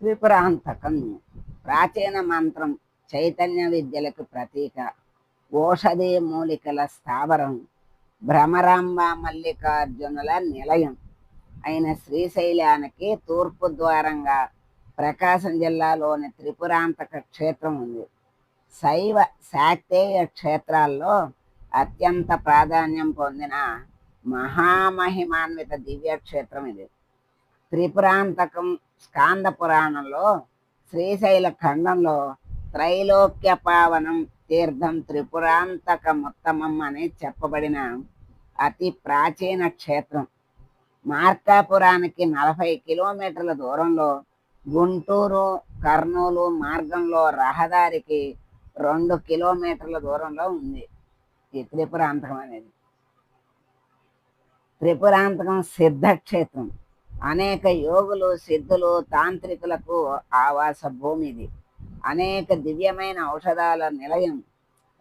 త్రిపురాంతకం ప్రాచీన మంత్రం చైతన్య విద్యలకు ప్రతీక. ఓషధి మూలికల స్థావరం. భ్రమరాంబ మల్లికార్జునుల నిలయం. అయిన శ్రీశైలానికి తూర్పు ద్వారంగా ప్రకాశం జిల్లాలోని త్రిపురాంతక క్షేత్రం ఉంది. శైవ శాక్తేయ క్షేత్రాల్లో అత్యంత ప్రాధాన్యం పొందిన మహామహిమాన్విత దివ్య క్షేత్రం ఇది. త్రిపురాంతకం స్కాంద పురాణంలో శ్రీశైల ఖండంలో త్రైలోక్య పావనం తీర్థం త్రిపురాంతకముత్తమం అని చెప్పబడిన అతి ప్రాచీన క్షేత్రం. మార్కాపురానికి నలభై కిలోమీటర్ల దూరంలో గుంటూరు కర్నూలు మార్గంలో రహదారికి రెండు కిలోమీటర్ల దూరంలో ఉంది ఈ త్రిపురాంతకం అనేది. త్రిపురాంతకం సిద్ధక్షేత్రం. అనేక యోగులు సిద్ధులు తాంత్రికులకు ఆవాస భూమి ఇది అనేక దివ్యమైన ఔషధాల నిలయం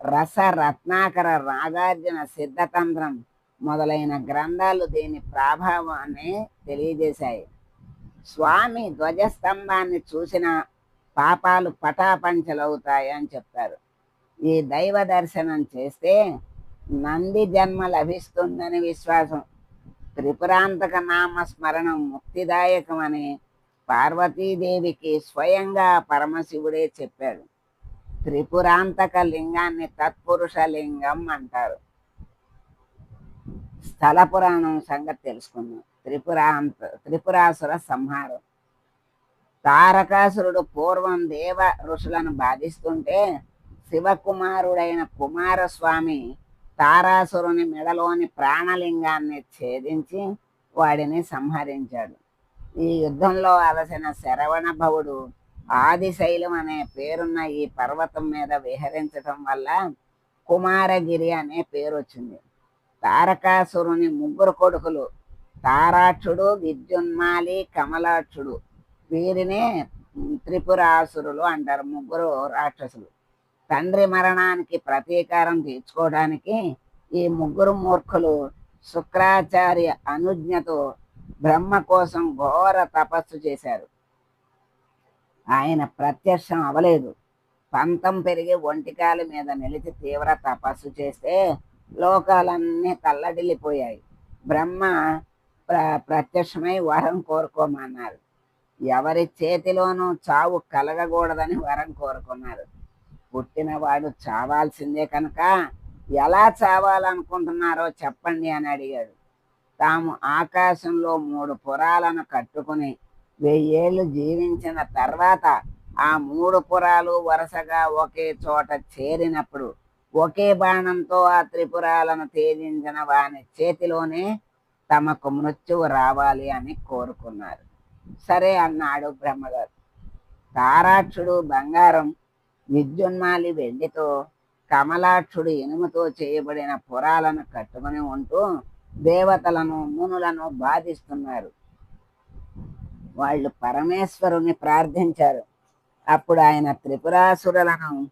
రస రత్నాకర నాగార్జున సిద్ధతంత్రం మొదలైన గ్రంథాలు దీని ప్రభావాన్ని తెలియజేశాయి. స్వామి ధ్వజస్తంభాన్ని చూసిన పాపాలు పటాపంచలవుతాయి అని చెప్తారు. ఈ దైవ దర్శనం చేస్తే నంది జన్మ లభిస్తుందని విశ్వాసం. త్రిపురాంతక నామ స్మరణం ముక్తిదాయకమని పార్వతీదేవికి స్వయంగా పరమశివుడే చెప్పాడు. త్రిపురాంతక లింగాన్ని తత్పురుష లింగం అంటారు. స్థల పురాణం సంగతి తెలుసుకుందాం. త్రిపురాంత త్రిపురాసుర సంహారం. తారకాసురుడు పూర్వం దేవ ఋషులను బాధిస్తుంటే శివకుమారుడైన కుమారస్వామి తారాసురుని మెడలోని ప్రాణలింగాన్ని ఛేదించి వాడిని సంహరించాడు. ఈ యుద్ధంలో అలసిన శరవణ భవుడు ఆదిశైలం అనే పేరున్న ఈ పర్వతం మీద విహరించటం వల్ల కుమారగిరి అనే పేరు వచ్చింది తారకాసురుని ముగ్గురు కొడుకులు తారాక్షుడు విద్యున్మాలి కమలాక్షుడు వీరినే త్రిపురాసురులు అంటారు ముగ్గురు రాక్షసులు. తండ్రి మరణానికి ప్రతీకారం తీర్చుకోవడానికి ఈ ముగ్గురు మూర్ఖులు శుక్రాచార్య అనుజ్ఞతో బ్రహ్మ కోసం ఘోర తపస్సు చేశారు. ఆయన ప్రత్యక్షం అవలేదు పంతం పెరిగి ఒంటికాల మీద నిలిచి తీవ్ర తపస్సు చేస్తే లోకాలన్నీ తల్లడిల్లిపోయాయి. బ్రహ్మ ప్ర ప్రత్యక్షమై వరం కోరుకోమన్నారు. ఎవరి చేతిలోనూ చావు కలగకూడదని వరం కోరుకున్నారు. పుట్టినవాడు చావాల్సిందే కనుక ఎలా చావాలనుకుంటున్నారో చెప్పండి అని అడిగాడు. తాము ఆకాశంలో మూడు పురాలను కట్టుకుని వెయ్యేళ్ళు జీవించిన తర్వాత ఆ మూడు పురాలు వరుసగా ఒకే చోట చేరినప్పుడు ఒకే బాణంతో ఆ త్రిపురాలను తేజించిన వాని చేతిలోనే తమకు మృత్యువు రావాలి అని కోరుకున్నారు. సరే అన్నాడు బ్రహ్మగారు. తారాక్షుడు బంగారం విద్యున్మాలి వెండితో కమలాక్షుడు ఇనుముతో చేయబడిన పురాలను కట్టుకుని ఉంటూ దేవతలను మునులను బాధిస్తున్నారు. వాళ్ళు పరమేశ్వరుని ప్రార్థించారు. అప్పుడు ఆయన త్రిపురాసురులను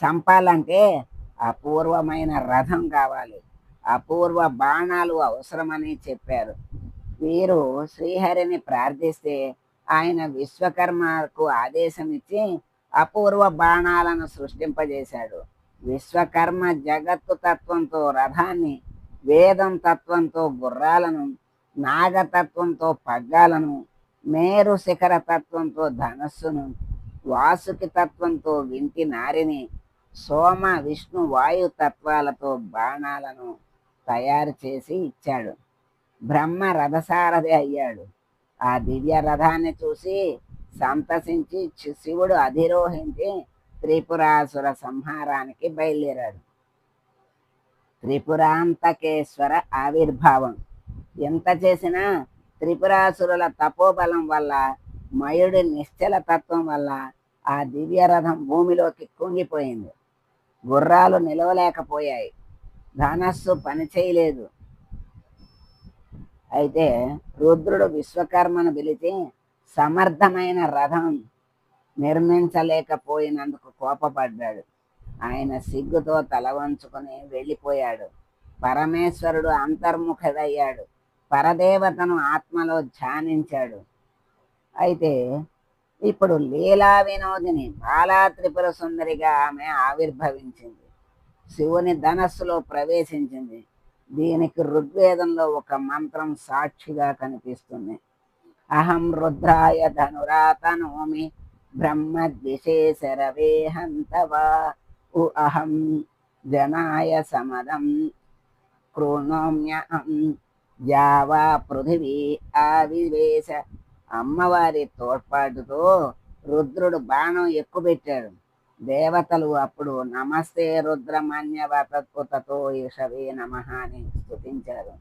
చంపాలంటే అపూర్వమైన రథం కావాలి. అపూర్వ బాణాలు అవసరమని చెప్పారు. వీరు శ్రీహరిని ప్రార్థిస్తే ఆయన విశ్వకర్మకు ఆదేశం ఇచ్చి అపూర్వ బాణాలను సృష్టింపజేశాడు. విశ్వకర్మ జగత్తు తత్వంతో రథాన్ని వేదం తత్వంతో గుర్రాలను నాగతత్వంతో పగ్గాలను మేరు శిఖర తత్వంతో ధనస్సును వాసుకి తత్వంతో వింటి నారిని సోమ విష్ణు వాయు తత్వాలతో బాణాలను తయారు చేసి ఇచ్చాడు. బ్రహ్మ రథసారథి అయ్యాడు. ఆ దివ్య రథాన్ని చూసి సంతసించి శి- శివుడు అధిరోహించి త్రిపురాసుర సంహారానికి బయలుదేరాడు. త్రిపురాంతకేశ్వర ఆవిర్భావం. ఎంత చేసినా త్రిపురాసురుల తపోబలం వల్ల మయుడి నిశ్చల తత్వం వల్ల ఆ దివ్యరథం భూమిలోకి కుంగిపోయింది. గుర్రాలు నిలవలేకపోయాయి. ధనస్సు పనిచేయలేదు అయితే రుద్రుడు విశ్వకర్మను పిలిచి సమర్థమైన రథం నిర్మించలేకపోయినందుకు కోపపడ్డాడు. ఆయన సిగ్గుతో తల వంచుకొని వెళ్ళిపోయాడు. పరమేశ్వరుడు అంతర్ముఖుడయ్యాడు. పరదేవతను ఆత్మలో ధ్యానించాడు. అయితే ఇప్పుడు లీలా వినోదిని బాలా త్రిపుర సుందరిగా ఆమె ఆవిర్భవించింది. శివుని ధనస్సులో ప్రవేశించింది. దీనికి ఋగ్వేదంలో ఒక మంత్రం సాక్షిగా కనిపిస్తుంది. అహం రుద్రాయ ధనురాతనోమి బ్రహ్మద్విషే శరవే హంతవా. ఉ అహం జనాయ సమదం కృణోమ్యహం జావా పృథివీ ఆవివేశ అమ్మవారి తోడ్పాటుతో రుద్రుడు బాణం ఎక్కుపెట్టాడు. దేవతలు అప్పుడు నమస్తే రుద్రమాన్యవతత్పుతతో ఇషవే నమ అని స్థుతించారు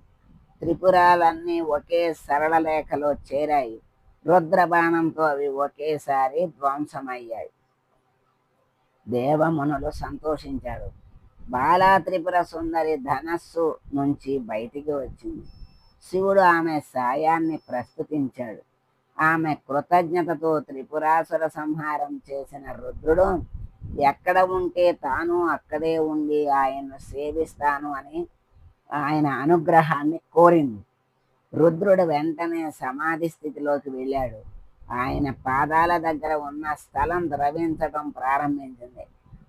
త్రిపురాలన్నీ ఒకే సరళ లేఖలో చేరాయి. రుద్రబాణంతో అవి ఒకేసారి ధ్వంసమయ్యాయి. దేవమునులు సంతోషించాడు బాలా త్రిపుర సుందరి ధనస్సు నుంచి బయటికి వచ్చింది. శివుడు ఆమె సాయాన్ని ప్రస్తుతించాడు. ఆమె కృతజ్ఞతతో త్రిపురాసుర సంహారం చేసిన రుద్రుడు ఎక్కడ ఉంటే తాను అక్కడే ఉండి ఆయన్ను సేవిస్తాను అని ఆయన అనుగ్రహాన్ని కోరింది. రుద్రుడు వెంటనే సమాధి స్థితిలోకి వెళ్ళాడు. ఆయన పాదాల దగ్గర ఉన్న స్థలం ద్రవించడం ప్రారంభించింది.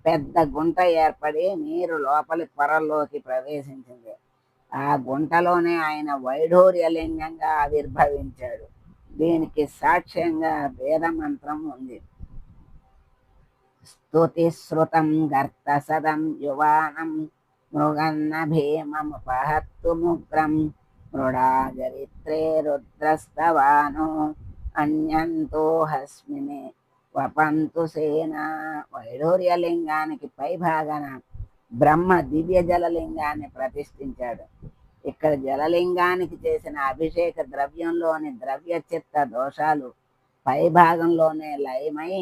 పెద్ద గుంట ఏర్పడి నీరు లోపలి పొరల్లోకి ప్రవేశించింది. ఆ గుంటలోనే ఆయన వైఢూర్యలింగంగా ఆవిర్భవించాడు. దీనికి సాక్ష్యంగా వేద మంత్రం ఉంది. స్తుతి శృతం గర్త సదం యువానం మృగన్న భీమముపహత్తు ముగ్రం మృడాచరిత్రే రుద్రస్తవాను అన్యంతో హస్మిని వపంతు సేన వైఢూర్యలింగానికి పై భాగాన బ్రహ్మ దివ్య జలలింగాన్ని ప్రతిష్ఠించాడు. ఇక్కడ జలలింగానికి చేసిన అభిషేక ద్రవ్యంలోని ద్రవ్య చిత్త దోషాలు పై భాగంలోనే లయమై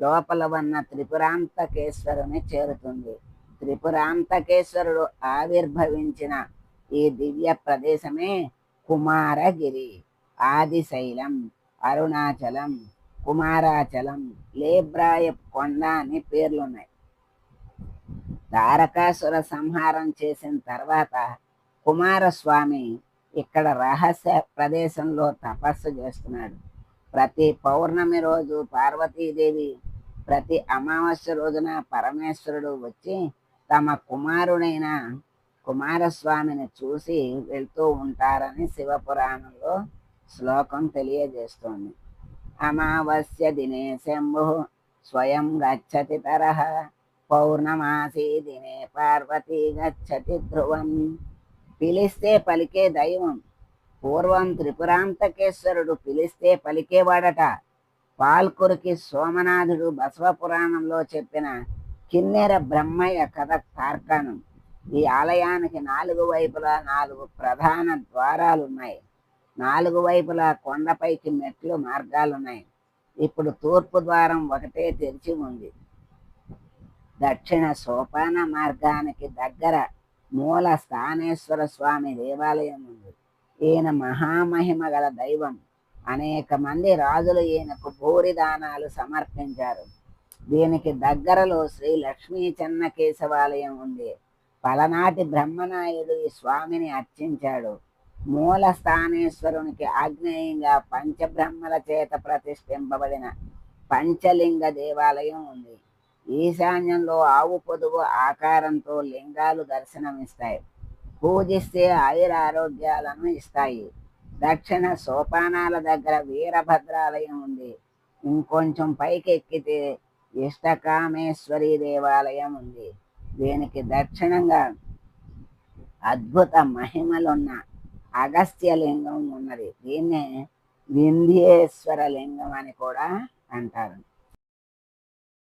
లోపల ఉన్న త్రిపురాంతకేశ్వరుని చేరుతుంది. త్రిపురాంతకేశ్వరుడు ఆవిర్భవించిన ఈ దివ్య ప్రదేశమే కుమారగిరి ఆదిశైలం అరుణాచలం కుమారాచలం లేబ్రాయ కొండ అని పేర్లున్నాయి. తారకాసుర సంహారం చేసిన తర్వాత కుమారస్వామి ఇక్కడ రహస్య ప్రదేశంలో తపస్సు చేస్తున్నాడు. ప్రతి పౌర్ణమి రోజు పార్వతీదేవి ప్రతి అమావాస్య రోజున పరమేశ్వరుడు వచ్చి తమ కుమారుడైన కుమారస్వామిని చూసి వెళ్తూ ఉంటారని శివపురాణంలో శ్లోకం తెలియజేస్తోంది. అమావాస్య దినే శంభు స్వయం గచ్చతి తరహ పౌర్ణమాసి దినే పార్వతి గచ్చతి ధ్రువం. పిలిస్తే పలికే దైవం పూర్వం త్రిపురాంతకేశ్వరుడు పిలిస్తే పలికేవాడట. పాల్కురికి సోమనాథుడు బసవ పురాణంలో చెప్పిన కిన్నెర బ్రహ్మయ్య కథ కార్ఖానం. ఈ ఆలయానికి నాలుగు వైపులా నాలుగు ప్రధాన ద్వారాలు ఉన్నాయి నాలుగు వైపులా కొండపైకి మెట్లు మార్గాలున్నాయి. ఇప్పుడు తూర్పు ద్వారం ఒకటే తెరిచి ఉంది. దక్షిణ సోపాన మార్గానికి దగ్గర మూల స్థానేశ్వర స్వామి దేవాలయం ఉంది. ఈయన మహామహిమ గల దైవం. అనేక మంది రాజులు ఈయనకు భూరి దానాలు సమర్పించారు. దీనికి దగ్గరలో శ్రీ లక్ష్మీ చెన్న కేశవాలయం ఉంది. పలనాటి బ్రహ్మనాయుడు ఈ స్వామిని అర్చించాడు. మూల స్థానేశ్వరునికి ఆగ్నేయంగా పంచబ్రహ్మల చేత ప్రతిష్ఠింపబడిన పంచలింగ దేవాలయం ఉంది. ఈశాన్యంలో ఆవు పొదుగు ఆకారంతో లింగాలు దర్శనమిస్తాయి. పూజిస్తే ఆయుర ఆరోగ్యాలను ఇస్తాయి. దక్షిణ సోపానాల దగ్గర వీరభద్రాలయం ఉంది. ఇంకొంచెం పైకి ఎక్కితే ఇష్టకామేశ్వరి దేవాలయం ఉంది. దీనికి దక్షిణంగా అద్భుత మహిమలున్న అగస్త్య లింగం ఉన్నది. దీన్నే వింధ్యేశ్వర లింగం అని కూడా అంటారు.